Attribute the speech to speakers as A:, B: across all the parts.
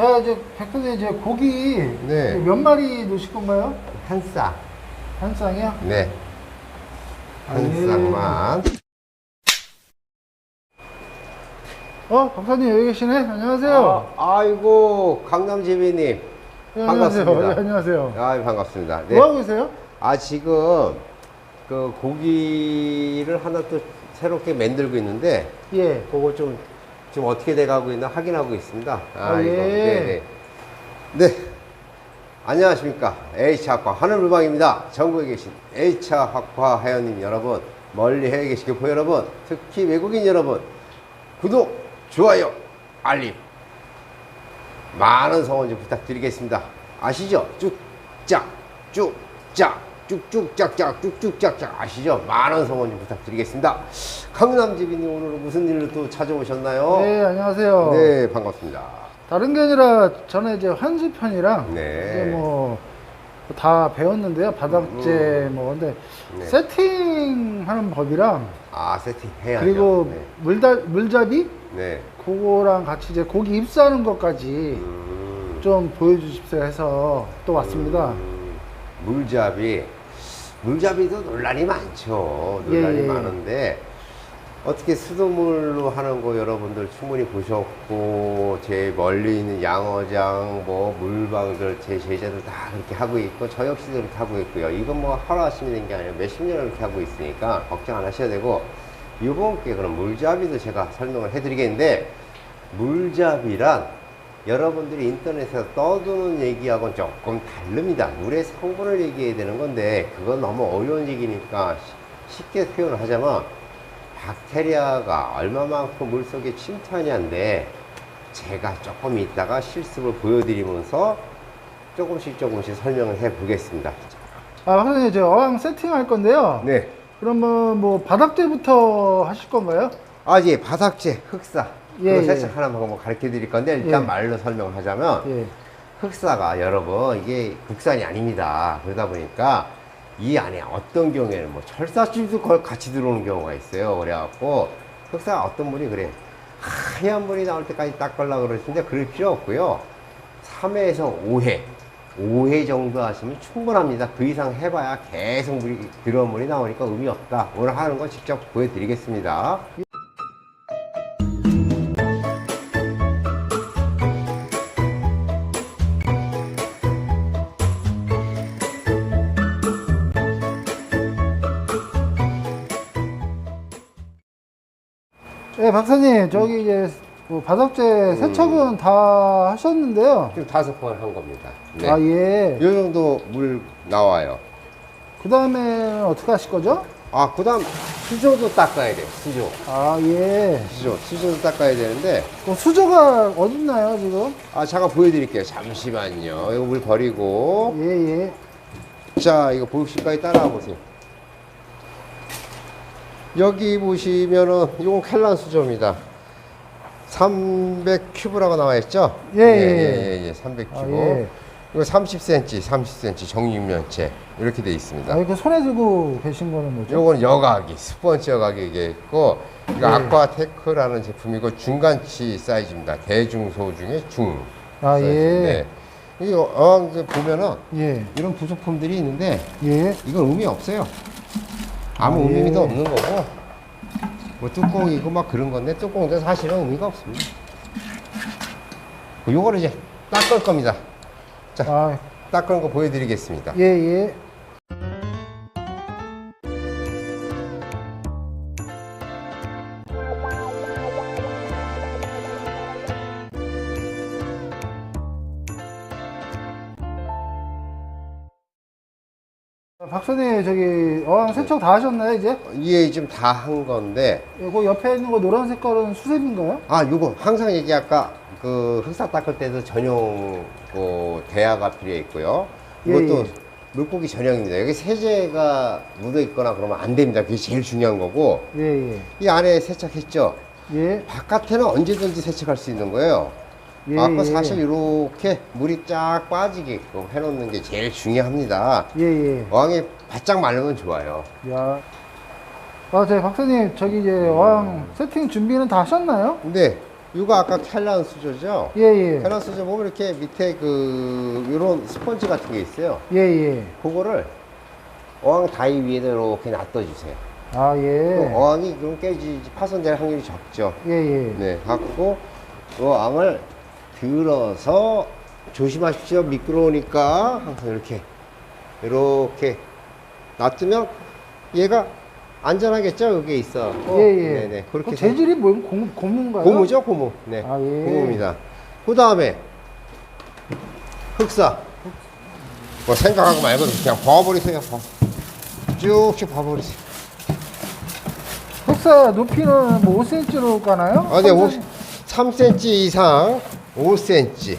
A: 자 이제 백선생 이제 고기
B: 네.
A: 몇 마리 넣으실 건가요?
B: 한 쌍.
A: 한 쌍이요?
B: 네. 한
A: 아, 예.
B: 쌍만.
A: 어 박사님 여기 계시네. 안녕하세요.
B: 아, 아이고, 강남재배님.
A: 네,
B: 반갑습니다.
A: 안녕하세요. 네, 안녕하세요.
B: 아, 반갑습니다. 네.
A: 뭐 하고 계세요?
B: 아, 지금 그 고기를 하나 또 새롭게 만들고 있는데,
A: 예.
B: 그거 좀, 지금 어떻게 돼가고 있나 확인하고 있습니다.
A: 아, 예.
B: 네네. 네. 안녕하십니까. H학과 하늘물방입니다. 전국에 계신 H학과 회원님 여러분, 멀리 해외 계신 교포 여러분, 특히 외국인 여러분, 구독, 좋아요, 알림, 많은 성원 좀 부탁드리겠습니다. 아시죠? 쭉짝, 쭉짝, 쭉쭉짝짝, 쭉쭉짝짝 아시죠? 많은 성원 좀 부탁드리겠습니다. 강남집이님 오늘은 무슨 일로 또 찾아오셨나요?
A: 네 안녕하세요.
B: 네, 반갑습니다.
A: 다른 게 아니라 저는 이제 환수편이랑
B: 네.
A: 이제 뭐 다 배웠는데요. 바닥재 뭐 근데
B: 네.
A: 세팅하는 법이랑
B: 아, 세팅 해야죠.
A: 그리고
B: 네.
A: 물다 물잡이
B: 네.
A: 그거랑 같이 이제 고기 입수하는 것까지
B: 음,
A: 좀 보여주십시오 해서 또 왔습니다.
B: 음, 물잡이. 물잡이도 논란이 많죠. 논란이
A: 예, 예.
B: 많은데, 어떻게 수돗물로 하는 거 여러분들 충분히 보셨고, 제 멀리 있는 양어장, 뭐, 물방들, 제 제자들 다 그렇게 하고 있고, 저 역시도 그렇게 하고 있고요. 이건 뭐 하루 아침에 된 게 아니라 몇십 년을 그렇게 하고 있으니까, 걱정 안 하셔야 되고, 이번 기회에 그럼 물잡이도 제가 설명을 해드리겠는데, 물잡이란 여러분들이 인터넷에서 떠드는 얘기하고는 조금 다릅니다. 물의 성분을 얘기해야 되는 건데 그건 너무 어려운 얘기니까 시- 쉽게 표현을 하자면 박테리아가 얼마만큼 물 속에 침투하냐인데 제가 조금 이따가 실습을 보여드리면서 조금씩 조금씩 설명을 해 보겠습니다.
A: 아 선생님 저 어항 세팅할 건데요.
B: 네.
A: 그러면 뭐 바닥재부터 하실 건가요?
B: 아, 예, 바닥재, 흑사.
A: 예,
B: 그거
A: 예.
B: 세척하는 방법 가르쳐 드릴 건데 일단
A: 예.
B: 말로 설명을 하자면
A: 예.
B: 흑사가 여러분 이게 국산이 아닙니다. 그러다 보니까 이 안에 어떤 경우에는 뭐 철사줄도 걸 같이 들어오는 경우가 있어요. 그래갖고 흑사가 어떤 분이 그래 하얀 물이 나올 때까지 닦으려고 그러시는데 그럴 필요 없고요. 3회에서 5회 5회 정도 하시면 충분합니다. 그 이상 해봐야 계속 물이 들어온 물이 나오니까 의미 없다. 오늘 하는 거 직접 보여드리겠습니다.
A: 네 박사님 저기 이제 뭐 바닥재 세척은 다 하셨는데요.
B: 지금 다섯 번 한 겁니다. 네.
A: 아 예.
B: 이 정도 물 나와요.
A: 그 다음에 어떻게 하실 거죠?
B: 아, 그 다음 수조도 닦아야 돼요. 수조.
A: 아 예.
B: 수조. 수조도 닦아야 되는데,
A: 그 수저가 어딨나요 지금?
B: 아, 잠깐 보여드릴게요. 잠시만요. 이거 물 버리고.
A: 예 예.
B: 자, 이거 보육실까지 따라와 보세요. 여기 보시면은, 이건 칼란 수조입니다. 300 큐브라고 나와 있죠?
A: 예,
B: 예,
A: 예,
B: 예, 예, 300
A: 아,
B: 큐브.
A: 예.
B: 이거 30cm, 30cm 정육면체. 이렇게 돼 있습니다.
A: 아 이거 손에 들고 계신 거는 뭐죠?
B: 요건 여과기, 스펀지 여과기 이게 있고, 이거
A: 네.
B: 아쿠아테크라는 제품이고 중간치 사이즈입니다. 대중소 중에 중.
A: 아
B: 사이즈.
A: 예.
B: 네. 이거 어, 보면은
A: 예.
B: 이런 부속품들이 있는데
A: 예.
B: 이건 의미 없어요. 아무
A: 아, 예.
B: 의미도 없는 거고, 뭐 뚜껑이고 막 그런 건데 뚜껑도 사실은 의미가 없습니다. 그 요거를 이제 닦을 겁니다. 자,
A: 아
B: 닦은 거 보여드리겠습니다.
A: 예, 예. 박사님 저기 어항 세척 다 하셨나요 이제?
B: 이게 지금 다 한 건데,
A: 이거 옆에 있는 거 노란 색깔은 수세미인가요?
B: 아, 요거 항상 얘기 아까 그 흑사 닦을 때도 전용 그 대야가 필요해 있고요.
A: 예,
B: 이것도
A: 예.
B: 물고기 전용입니다. 여기 세제가 묻어 있거나 그러면 안 됩니다. 그게 제일 중요한 거고.
A: 예, 예.
B: 이 안에 세척했죠.
A: 예.
B: 바깥에는 언제든지 세척할 수 있는 거예요.
A: 예,
B: 아까
A: 예.
B: 사실 이렇게 물이 쫙 빠지게끔 해놓는 게 제일 중요합니다.
A: 예, 예.
B: 어항이 바짝 마르면 좋아요.
A: 야. 아, 저희 박사님, 저기 이제 어항 세팅 준비는 다 하셨나요?
B: 근데 이거 아까 켈란 수조죠?
A: 예, 예.
B: 켈란 수조 보면 이렇게 밑에 그 요런 스펀지 같은 게 있어요.
A: 예, 예.
B: 그거를 어항 다이 위에다 이렇게 놔둬주세요.
A: 아,
B: 그럼
A: 예.
B: 어항이 그럼 깨지지 파손될 확률이 적죠.
A: 예, 예.
B: 네, 갖고 어항을 들어서 조심하십시오. 미끄러우니까 항상 이렇게 이렇게 놔두면 얘가 안전하겠죠? 여기에 있어.
A: 예, 예.
B: 네네. 그렇게
A: 그 재질이 뭐, 고무, 고무인가요?
B: 고무죠, 고무. 네,
A: 아, 예.
B: 고무입니다. 그 다음에 흑사. 뭐 생각하고 말고 그냥 버버리세요. 버. 쭉쭉 버버리세요.
A: 흑사 높이는 뭐 5cm로 가나요?
B: 아, 네,
A: 3cm?
B: 3cm 이상 5cm.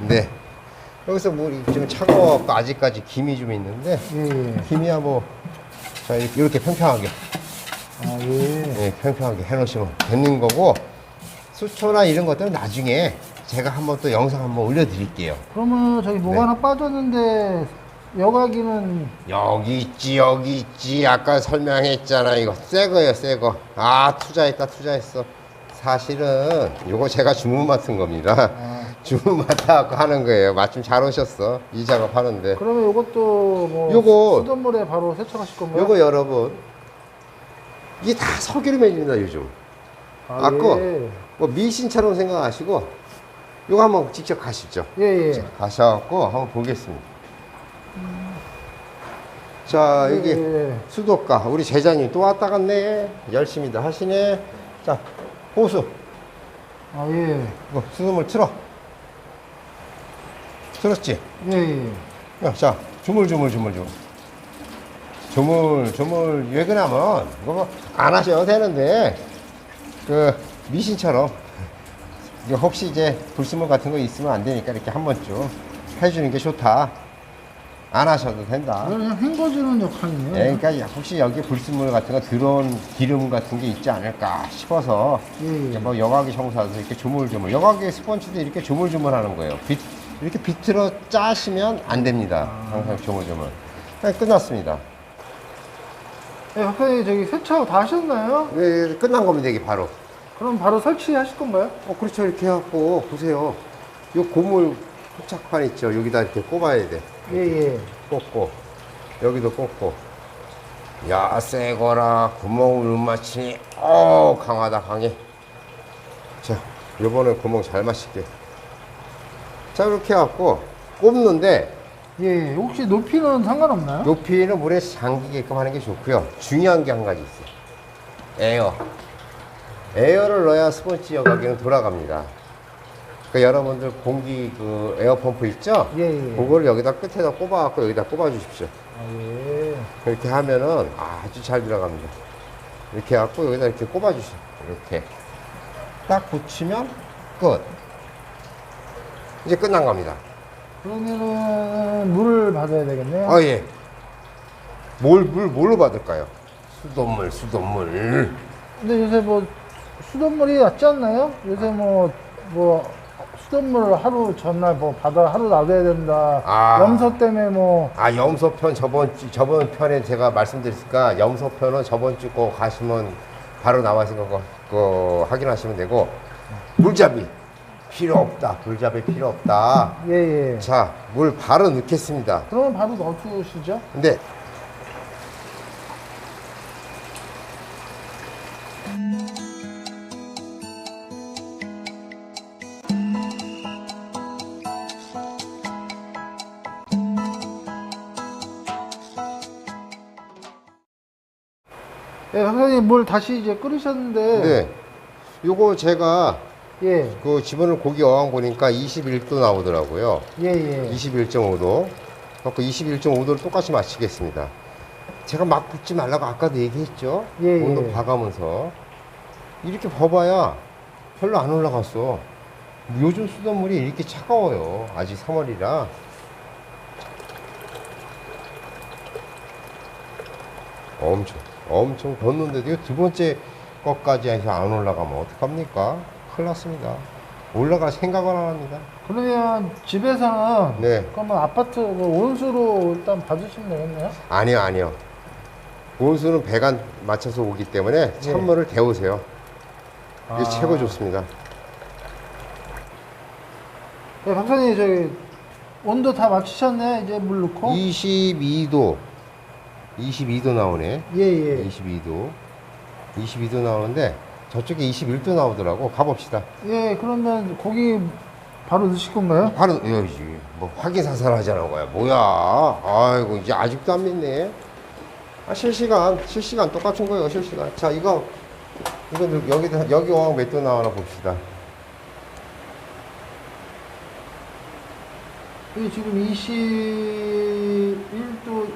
B: 네. 여기서 물이 좀 차가워갖고 아직까지 김이 좀 있는데,
A: 예, 예.
B: 김이야 뭐, 자, 이렇게, 이렇게 평평하게,
A: 아, 예.
B: 예, 평평하게 해놓으시면 되는 거고, 수초나 이런 것들은 나중에 제가 한번 또 영상 한번 올려드릴게요.
A: 그러면 저기 뭐가
B: 네.
A: 하나 빠졌는데 여과기는
B: 여기 있지, 여기 있지. 아까 설명했잖아. 이거 새 거예요, 새 거. 아, 투자했다, 투자했어. 사실은 이거 제가 주문 맡은 겁니다.
A: 아,
B: 주문 맡아갖고 하는 거예요. 마침 잘 오셨어. 이 작업 하는데.
A: 그러면 이것도 뭐
B: 요거-
A: 수돗물에 바로 세척하실 건가요?
B: 요거 여러분. 이게 다 석유름해집니다, 요즘.
A: 아,
B: 아까
A: 예.
B: 뭐 미신처럼 생각하시고, 요거 한번 직접 가시죠.
A: 예, 예.
B: 자, 가셔갖고 한번 보겠습니다. 자, 여기
A: 예, 예.
B: 수도가. 우리 제자님 또 왔다 갔네. 열심히들 하시네. 자, 호수.
A: 아, 예.
B: 이거 수돗물 틀어. 틀었지?
A: 예, 예.
B: 야, 자, 조물조물조물조물. 조물, 조물, 왜 그러냐면, 이거 뭐 안 하셔도 되는데, 그, 미신처럼, 이거 혹시 이제 불순물 같은 거 있으면 안 되니까 이렇게 한 번쯤 해주는 게 좋다. 안 하셔도 된다.
A: 그냥 헹궈주는 역할이네요.
B: 예, 그러니까 혹시 여기 불순물 같은 거 들어온 기름 같은 게 있지 않을까 싶어서
A: 예, 예.
B: 뭐 여과기 청소하면서 이렇게 조물조물 여과기 스펀지도 이렇게 조물조물 하는 거예요. 비, 이렇게 비틀어 짜시면 안 됩니다. 항상 조물조물. 네, 끝났습니다.
A: 예, 박사님 저기 세척 다 하셨나요?
B: 네, 끝난 겁니다, 이게 바로.
A: 그럼 바로 설치하실 건가요?
B: 어, 그렇죠. 이렇게 해갖고, 보세요. 요 고물 포착판 있죠. 여기다 이렇게 꼽아야 돼.
A: 예, 예.
B: 꽂고, 여기도 꽂고. 야, 새거라. 구멍을 못 맞히니, 어 강하다, 강해. 자, 요번에 구멍 잘 맞힐게. 자, 이렇게 해갖고, 꼽는데,
A: 예, 혹시 높이는 상관없나요?
B: 높이는 물에 잠기게끔 하는 게 좋고요. 중요한 게 한 가지 있어요. 에어. 에어를 넣어야 스펀지 여과기는 돌아갑니다. 그러니까 여러분들 공기 그 에어 펌프 있죠?
A: 예, 예.
B: 그거를 여기다 끝에다 꼽아갖고 여기다 꼽아 주십시오.
A: 아, 예.
B: 그렇게 하면은 아주 잘 들어갑니다. 이렇게 해갖고 여기다 이렇게 꼽아 주세요. 이렇게. 딱 붙이면 끝. 이제 끝난 겁니다.
A: 그러면은 물을 받아야 되겠네요.
B: 아, 예. 뭘, 물, 뭘로 받을까요? 수돗물, 수돗물.
A: 근데 요새 뭐 수돗물이 낫지 않나요? 요새 뭐, 뭐, 수돗물 하루 전날 뭐 받아 하루 놔둬야 된다.
B: 아.
A: 염소 때문에 뭐,
B: 아, 염소 편 저번, 주- 저번 편에 제가 말씀드렸으니까 염소 편은 저번 주 거 가시면 바로 나와서 그거, 그거 확인하시면 되고, 물잡이. 필요 없다. 물잡이 필요 없다.
A: 예, 예.
B: 자, 물 바로 넣겠습니다.
A: 그러면 바로 넣어주시죠.
B: 근데
A: 예, 박사님 물 다시 이제 끓이셨는데,
B: 네. 요거 제가
A: 예,
B: 그 집어넣은 고기 어항 보니까 21도 나오더라고요.
A: 예, 예.
B: 21.5도. 그래서 21.5도를 똑같이 맞추겠습니다. 제가 막 붓지 말라고 아까도 얘기했죠?
A: 예, 예.
B: 온도 봐가면서. 이렇게 봐봐야 별로 안 올라갔어. 요즘 수돗물이 이렇게 차가워요. 아직 3월이라. 엄청, 엄청 걷는데도 이거 두 번째 것까지 해서 안 올라가면 어떡합니까? 큰일 났습니다. 올라갈 생각은 안 합니다.
A: 그러면 집에서는,
B: 네.
A: 그러면 아파트 그 온수로 일단 받으시면 되겠네요?
B: 아니요, 아니요. 온수는 배관 맞춰서 오기 때문에 찬물을 데우세요. 이게
A: 아.
B: 최고 좋습니다.
A: 네, 박사님 저기 온도 다 맞추셨네. 이제 물 넣고.
B: 22도 22도 나오네.
A: 예, 예.
B: 22도 22도 나오는데 저쪽에 21도 나오더라고. 가봅시다.
A: 예, 그러면 고기 바로 넣으실 건가요?
B: 바로 여기 뭐 확인 사살하자는 거야. 뭐야? 아이고 이제 아직도 안 믿네. 아 실시간 실시간 똑같은 거예요. 실시간. 자 이거 이거 여기다 여기 어항 몇도 나오나 봅시다.
A: 이게 지금 21도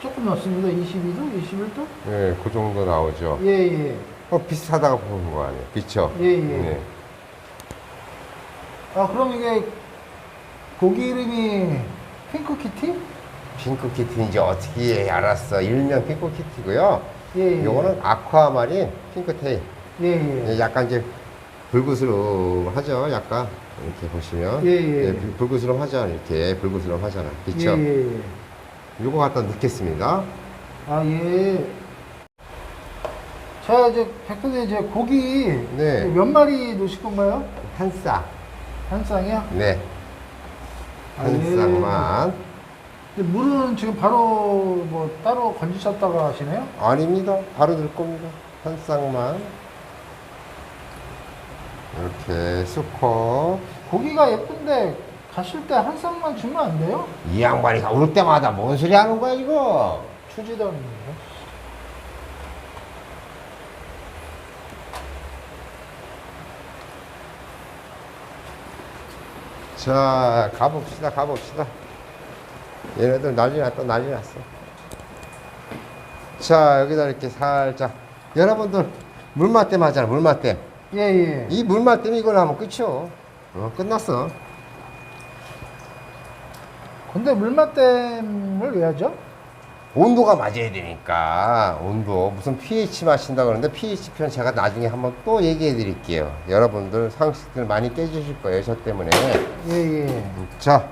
A: 조금 넣습니다. 22도? 21도?
B: 예, 그 정도 나오죠.
A: 예, 예.
B: 어 비슷하다가 보는 거 아니에요. 그쵸?
A: 예, 예.
B: 네.
A: 아, 그럼 이게 고기 이름이 핑크키티?
B: 핑크 키티인지 어떻게 알았어? 일명 핑크 키티고요.
A: 예, 예.
B: 요거는 아쿠아마린 핑크테일.
A: 예, 예.
B: 예, 약간 이제 불구스름하죠. 약간 이렇게 보시면
A: 예, 예.
B: 불- 불구스름하잖아. 이렇게 불구스름하잖아. 그렇죠?
A: 예, 예, 예.
B: 요거 갖다 넣겠습니다.
A: 아, 예. 자, 이제 백분님 이제 고기
B: 네.
A: 몇 마리 넣으실 건가요?
B: 한 쌍.
A: 한 쌍이요?
B: 네.
A: 아,
B: 한
A: 예.
B: 쌍만.
A: 근데 물은 지금 바로 뭐 따로 건지셨다가 하시네요?
B: 아닙니다. 바로 넣을 겁니다. 한 쌍만. 이렇게 수컷.
A: 고기가 예쁜데 가실 때 한 쌍만 주면 안 돼요?
B: 이 양반이 올 때마다 뭔 소리 하는 거야, 이거?
A: 않는데.
B: 자, 가봅시다, 가봅시다. 얘네들 난리 났다, 난리 났어. 자, 여기다 이렇게 살짝. 여러분들, 물맛댐 하잖아, 물맛댐.
A: 예, 예.
B: 이 물맛댐 이걸 하면 끝이요. 어, 끝났어.
A: 근데 물맛댐을 왜 하죠?
B: 온도가 맞아야 되니까, 온도. 무슨 pH 마신다 그러는데, pH 편 제가 나중에 한번 또 얘기해 드릴게요. 여러분들 상식들 많이 깨주실 거예요, 저 때문에.
A: 예, 예.
B: 자,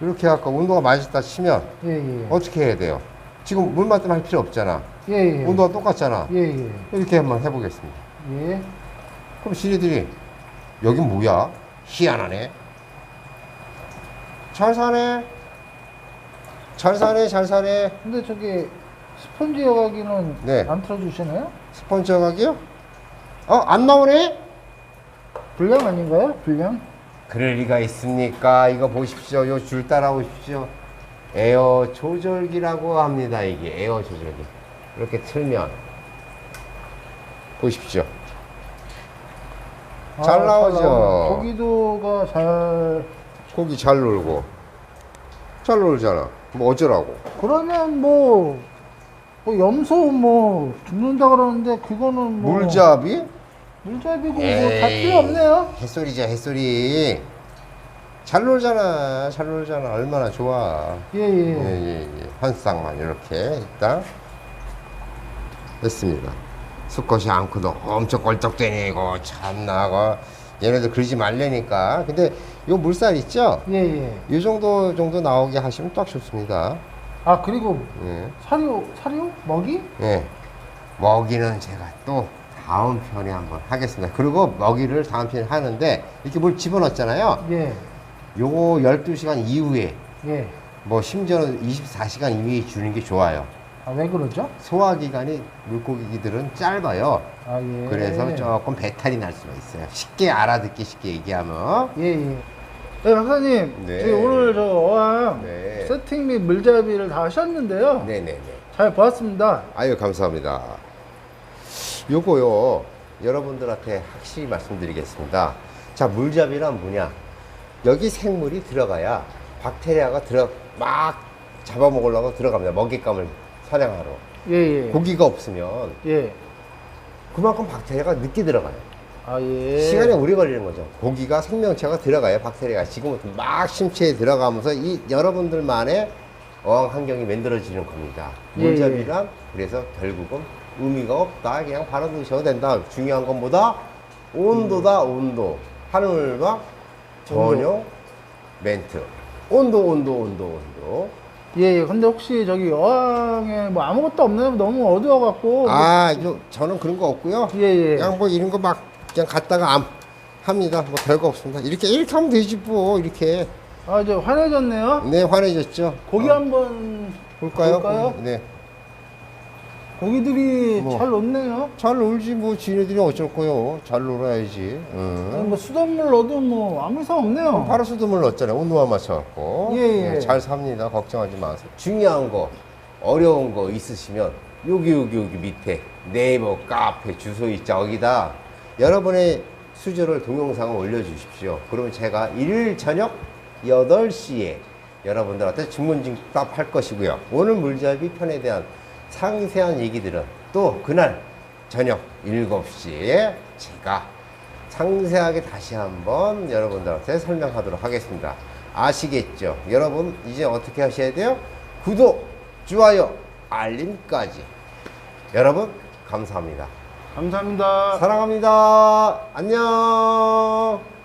B: 이렇게 아까 온도가 맞았다 치면,
A: 예, 예.
B: 어떻게 해야 돼요? 지금 물맛댐 할 필요 없잖아.
A: 예, 예.
B: 온도가 똑같잖아.
A: 예, 예.
B: 이렇게 한번 해보겠습니다.
A: 예.
B: 그럼 지네들이 여긴 뭐야? 희한하네. 잘 사네. 잘 사네, 잘 사네.
A: 근데 저기 스펀지 여과기는
B: 네.
A: 안 틀어주시나요?
B: 스펀지 가기요? 어, 안 나오네?
A: 불량 아닌가요? 불량?
B: 그럴 리가 있습니까? 이거 보십시오. 요 줄 따라오십시오. 에어 조절기라고 합니다. 이게 에어 조절기. 이렇게 틀면 보십시오. 잘 나오죠?
A: 나오네. 고기도가 잘.
B: 고기 잘 놀고 잘 놀잖아. 뭐 어쩌라고?
A: 그러면 뭐, 뭐 염소 뭐 죽는다 그러는데 그거는 뭐.
B: 물잡이?
A: 물잡이고 뭐다
B: 에이.
A: 필요 없네요.
B: 햇소리죠 햇소리. 잘 놀잖아. 잘 놀잖아. 얼마나 좋아.
A: 예, 예.
B: 예 예 예. 한 쌍만 이렇게 일단 됐습니다. 수컷이 않고도 엄청 껄떡대니고 참나 고 얘네들 그러지 말라니까. 근데 요 물살 있죠?
A: 예, 예.
B: 이 정도 정도 나오게 하시면 딱 좋습니다.
A: 아, 그리고
B: 예.
A: 사료, 사료? 먹이?
B: 예. 먹이는 제가 또 다음 편에 한번 하겠습니다. 그리고 먹이를 다음 편에 하는데 이렇게 뭘 집어넣었잖아요.
A: 예.
B: 요거 12시간 이후에
A: 예.
B: 뭐 심지어는 24시간 이후에 주는 게 좋아요.
A: 아, 왜 그러죠?
B: 소화 기간이 물고기들은 짧아요.
A: 아, 예.
B: 그래서 조금 배탈이 날 수가 있어요. 쉽게 알아듣기 쉽게 얘기하면.
A: 예, 예. 네, 박사님.
B: 네.
A: 저희 오늘 저 어항
B: 네.
A: 세팅 및 물잡이를 다 하셨는데요.
B: 네네네.
A: 잘 보았습니다.
B: 아유 감사합니다. 요거요 여러분들한테 확실히 말씀드리겠습니다. 자 물잡이란 뭐냐? 여기 생물이 들어가야 박테리아가 들어 막 잡아먹으려고 들어갑니다. 먹잇감을 사냥하러.
A: 예, 예.
B: 고기가 없으면
A: 예.
B: 그만큼 박테리아가 늦게 들어가요.
A: 아, 예.
B: 시간이 오래 걸리는 거죠. 고기가 생명체가 들어가요. 박테리아가 지금부터 막 심체에 들어가면서 이 여러분들만의 어항 환경이 만들어지는 겁니다.
A: 예,
B: 물잡이란 그래서 결국은 의미가 없다. 그냥 바로 드셔도 된다. 중요한 건 뭐다? 온도다. 온도. 하늘과 전용 멘트. 온도, 온도, 온도, 온도.
A: 예, 예. 근데 혹시 저기 어항에 뭐 아무것도 없나요? 너무 어두워갖고.
B: 아, 이거 저는 그런 거 없고요.
A: 예, 예.
B: 그냥 뭐 이런 거 막 그냥 갔다가 암 합니다. 뭐 별거 없습니다. 이렇게 이렇게 하면 되지 뭐 이렇게.
A: 아 이제 환해졌네요.
B: 네 화내졌죠.
A: 고기
B: 어,
A: 한번
B: 볼까요?
A: 볼까요?
B: 네.
A: 고기들이
B: 뭐.
A: 잘 놀네요.
B: 잘 놀지 뭐 지네들이 어쩔 거요. 잘 놀아야지. 응.
A: 아니, 뭐 수돗물 넣어도 뭐 아무 이상 없네요.
B: 바로 수돗물 넣었잖아요. 온도만 맞춰갖고.
A: 예, 예.
B: 네, 잘 삽니다. 걱정하지 마세요. 중요한 거, 어려운 거 있으시면 여기 여기 여기 밑에 네이버 카페 주소 있죠. 거기다 여러분의 수저를 동영상을 올려주십시오. 그러면 제가 일요일 저녁 8시에 여러분들한테 주문 진답 할 것이고요. 오늘 물잡이 편에 대한 상세한 얘기들은 또 그날 저녁 7시에 제가 상세하게 다시 한번 여러분들한테 설명하도록 하겠습니다. 아시겠죠? 여러분 이제 어떻게 하셔야 돼요? 구독, 좋아요, 알림까지. 여러분 감사합니다.
A: 감사합니다.
B: 사랑합니다. 안녕.